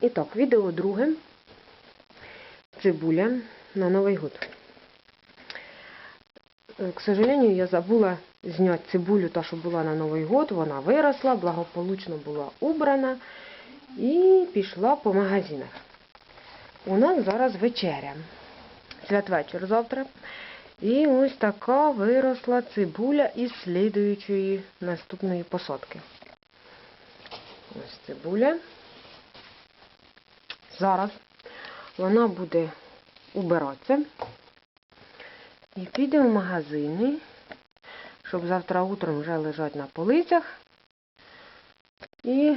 І так, відео друге. Цибуля на Новий год. Е, К сожалению, я забула зняти цибулю, та, що була на Новий год. Вона виросла, благополучно була убрана і пішла по магазинах. У нас зараз вечеря. Святвечір завтра. І ось така виросла цибуля із слідуючої наступної посадки. Ось цибуля. Зараз вона буде убиратися. І піде в магазини, щоб завтра утром вже лежати на полицях і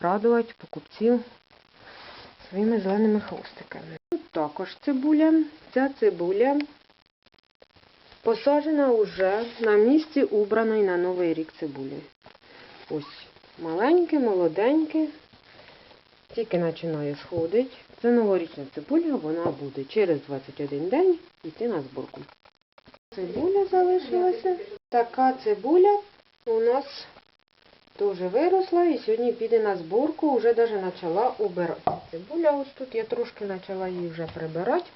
радувати покупців своїми зеленими хвостиками. Тут також цибуля. Ця цибуля посаджена вже на місці убраної на Новий рік цибулі. Ось маленьке, молоденьке, тільки починає сходити. Це новорічна цибуля, вона буде через 21 день йти на зборку. Цибуля залишилася. Така цибуля у нас теж виросла і сьогодні піде на зборку, вже навіть почала убирати. Цибуля ось тут я трошки почала її вже прибирати.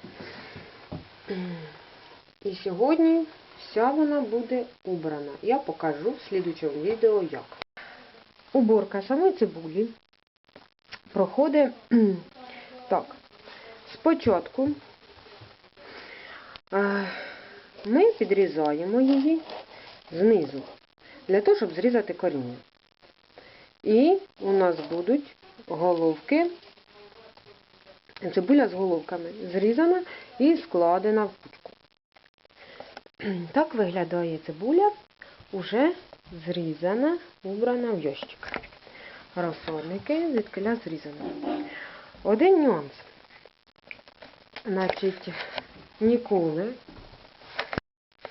І сьогодні вся вона буде убрана. Я покажу в слідучому відео як. Уборка самої цибулі проходить так. Спочатку е, ми підрізаємо її знизу, для того, щоб зрізати коріння. І у нас будуть головки, цибуля з головками зрізана і складена в кучку. Так виглядає цибуля, уже зрізана, убрана в ящик. Розсольники звідкиля зрізані. Один нюанс. Значить, ніколи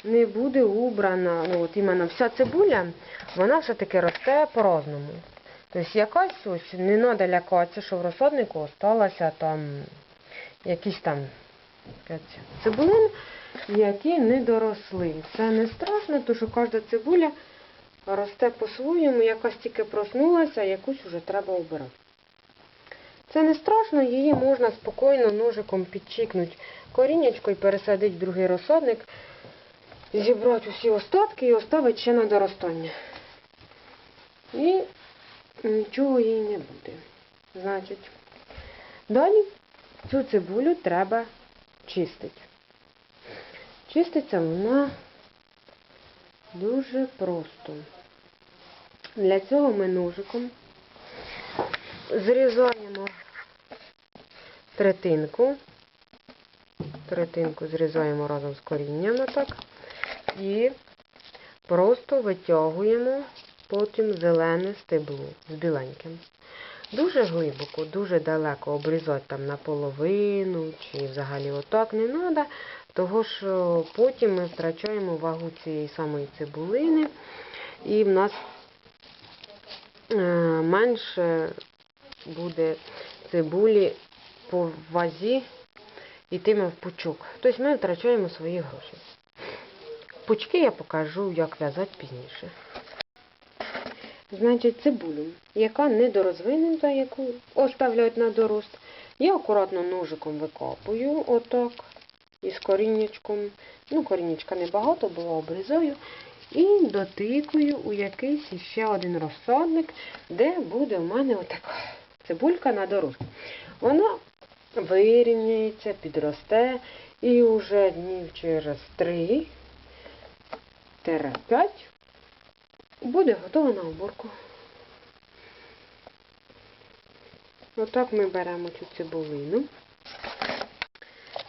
не буде убрана, ну от іменно вся цибуля, вона все-таки росте по-разному. Тобто якась ось не треба лякатися, що в розсаднику осталося там якісь там цибулин, які не доросли. Це не страшно, тому що кожна цибуля росте по-своєму, якась тільки проснулася, якусь вже треба обирати. Це не страшно, її можна спокійно ножиком підчікнути корінечко і пересадити в другий розсадник, зібрати усі остатки і оставити ще на доростання. І нічого їй не буде. Значить, далі цю цибулю треба чистити. Чиститься вона дуже просто. Для цього ми ножиком зрізаємо третинку. Третинку зрізаємо разом з корінням отак. І просто витягуємо потім зелене стебло з біленьким. Дуже глибоко, дуже далеко обрізати там наполовину чи взагалі отак не треба, того що потім ми втрачаємо вагу цієї самої цибулини і в нас е, менше буде цибулі по вазі йтиме в пучок. Тобто ми втрачаємо свої гроші. Пучки я покажу, як в'язати пізніше. Значить, цибулю, яка недорозвинена, яку оставляють на дорост, я акуратно ножиком викопую, отак, із коріннячком. Ну, коріннячка небагато, було обрізаю. І дотикую у якийсь ще один розсадник, де буде в мене отака цибулька на дорост. Вона вирівняється, підросте і вже днів через 3-5 буде готова на уборку. Отак ми беремо цю цибулину.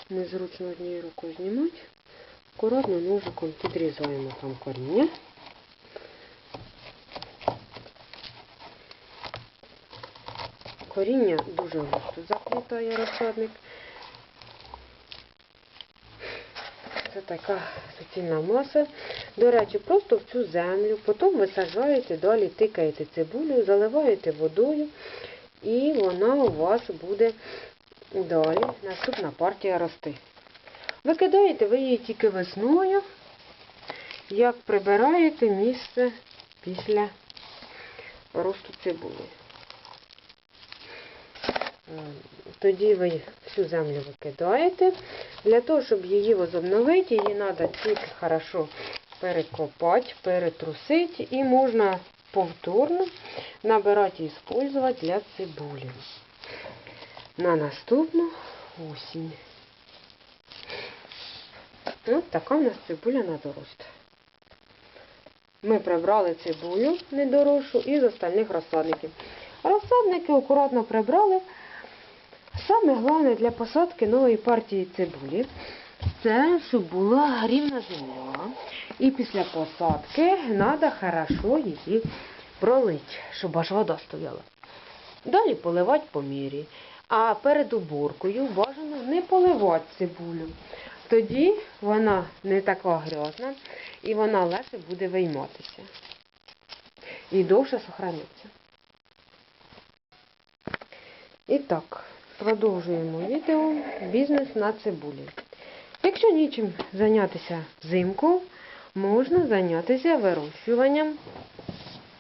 Незручно однією рукою знімати. Акуратно ножиком підрізаємо там коріння. Коріння дуже густо заплітає розсадник. Це така суцільна маса. До речі, просто в цю землю, потім висаджаєте, далі тикаєте цибулю, заливаєте водою, і вона у вас буде далі, наступна партія рости. Викидаєте ви її тільки весною, як прибираєте місце після росту цибулі. Тоді ви всю землю викидаєте. Для того, щоб її возобновити, її треба тільки хорошо перекопати, перетрусити і можна повторно набирати і використовувати для цибулі. На наступну осінь. Ось така у нас цибуля на дорост. Ми прибрали цибулю недоросшу із остальних розсадників. Розсадники акуратно прибрали. Саме головне для посадки нової партії цибулі це, щоб була рівна земля. І після посадки треба хорошо її пролити, щоб аж вода стояла. Далі поливати по мірі. А перед уборкою бажано не поливати цибулю. Тоді вона не така грязна і вона легше буде вийматися. І довше сохраниться. І так, продовжуємо відео бізнес на цибулі. Якщо нічим зайнятися взимку, можна зайнятися вирощуванням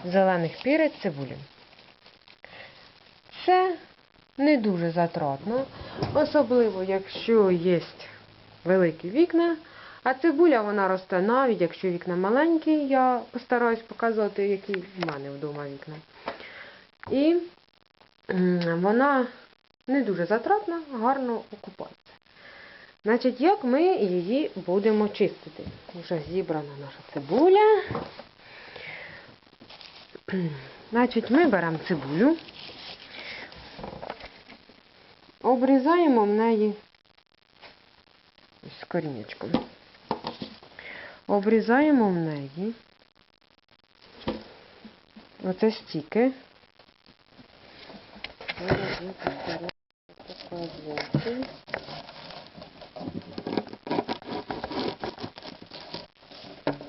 зелених пірець цибулі. Це не дуже затратно, особливо якщо є великі вікна, а цибуля вона росте навіть, якщо вікна маленькі, я постараюсь показати, які в мене вдома вікна. І вона не дуже затратна, гарно окупається. Значить, як ми її будемо чистити? Вже зібрана наша цибуля. Значить, ми беремо цибулю, обрізаємо в неї з корінечком. Обрізаємо в неї оце стіки. Постараюся показати.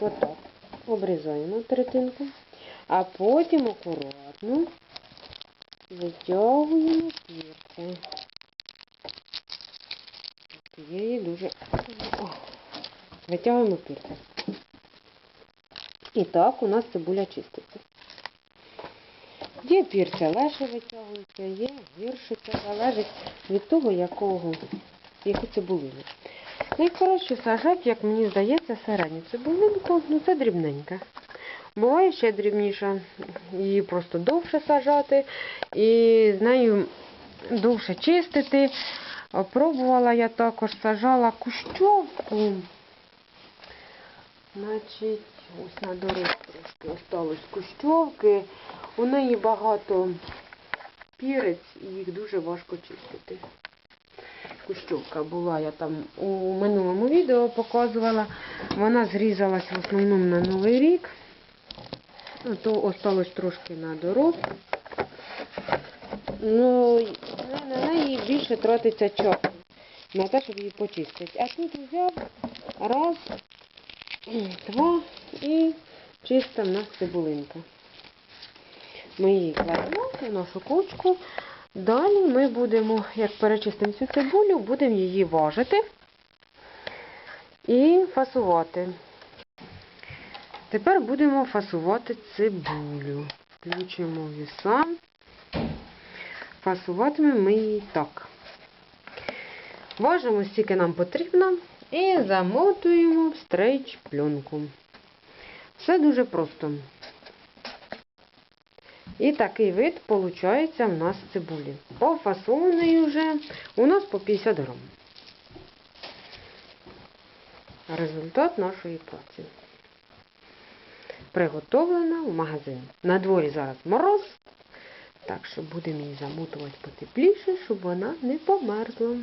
Отак. Обрізаємо третинку, а потім акуратно витягуємо пірки. Цієї дуже О. витягуємо пірки. І так у нас цибуля чиститься. Є пірця легше витягується, є гірше, це залежить від того, якого, яку цибулину. Найкраще сажати, як мені здається, середню цибулинку, ну це дрібненька. Буває ще дрібніша, її просто довше сажати і з нею довше чистити. Пробувала я також сажала кущовку. Значить, ось на трошки осталось кущовки. У неї багато пірець і їх дуже важко чистити. Кущовка була, я там у минулому відео показувала. Вона зрізалась в основному на Новий рік. Ну, то осталось трошки на дорог. Ну, на неї більше тратиться часу. На те, щоб її почистити. А тут взяв раз, два і чиста в нас цибулинка. Ми її кладемо в нашу кучку. Далі ми будемо, як перечистимо цю цибулю, будемо її важити і фасувати. Тепер будемо фасувати цибулю. Включимо віса. Фасуватимемо ми її так. Важимо, скільки нам потрібно, і замотуємо в стрейч пленку. Все дуже просто. І такий вид виходить в нас цибулі. Пофасований вже у нас по 50 грам. Результат нашої праці. Приготовлена в магазин. На дворі зараз мороз, так що будемо її замотувати потепліше, щоб вона не померзла.